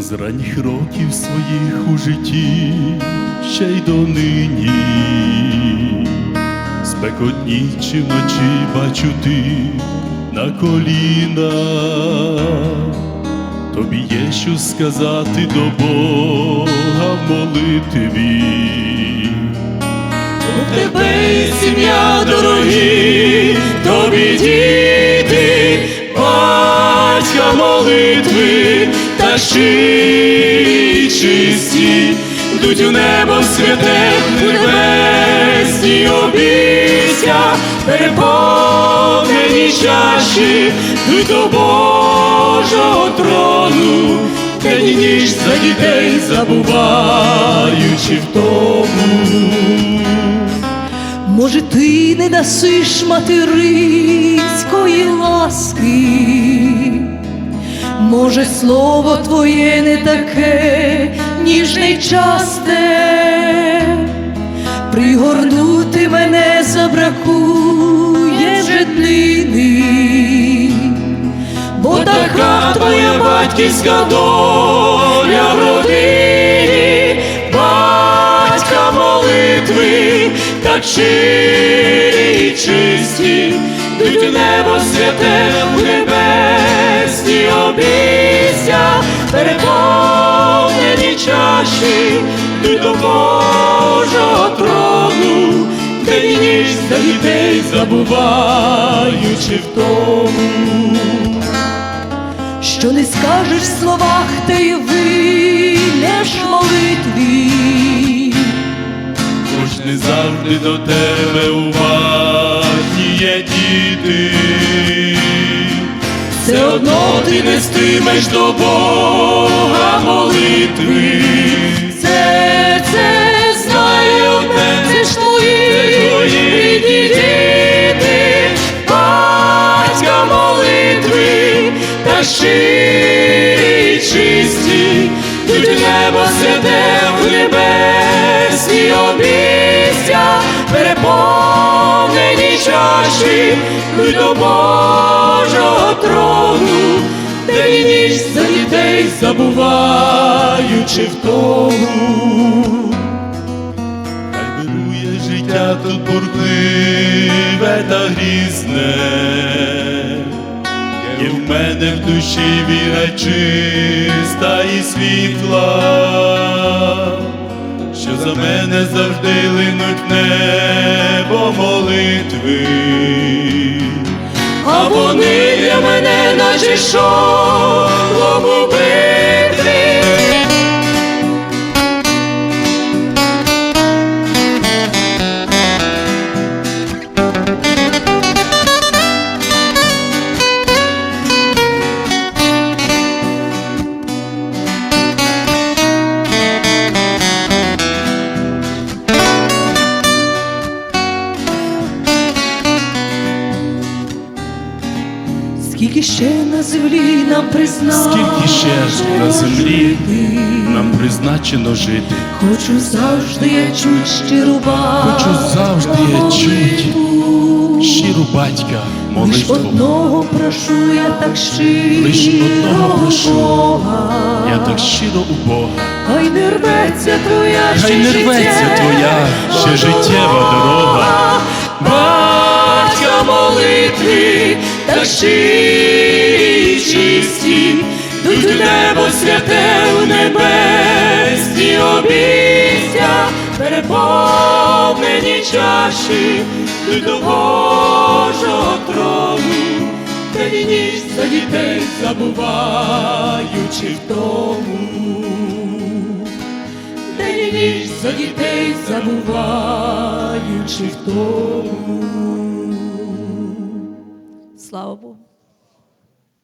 з ранніх років своїх у житті, ще й донині, спекотні чи вночі бачу ти на коліна, тобі є що сказати до Бога в молитві. У тебе є сім'я дорогі, тобі діти, батька молитви щирі чисті, йдуть у небо святе, небесні обіця, переповнені чаші, йдуть до Божого трону, день і ніч за дітей забуваючи в тому. Може, ти не дасиш материнської ласки, може, слово твоє не таке ніжне й часте, пригорнути мене забракує вже длини, бо Така твоя батьківська доля в родині, батька молитви, так щирі і чисті, йдуть у небо святе, йдуть до Божого трону, день і ніч за дітей забуваючи в тому. що не скажеш в словах, та й вилєш молитві. Хоч не завжди до тебе уважні є діти, Все одно ти нестимеш до Бога молитви. Та й чисті, тут небо святе в небесні обіця, переповнені чаші, йдуть до Божого трону, день і ніч за дітей забуваючи в тому. життя тут бурхливе та грізне. Мене в душі віра чиста і світла, що за мене завжди линуть небо молитви. А вони для мене наче шолом Скільки ще на землі нам призначено Скільки ще на землі жити? нам призначено жити? Хочу завжди я чуть щиру батька Хочу завжди я чуть щиру батька Лиш одного прошу я так щиро Лиш одного прошу. Бога. Я так щиро у Бога. Хай не рветься твоя Хай не рветься твоя ще життєва дорога. Батька молитви та щирі й чисті, йдуть в небо святе в небесні обіця, переповнені чаші, до Божого трону, день і ніч за дітей забуваючи в тому. День і ніч за дітей забуваючи в тому. Слава Богу.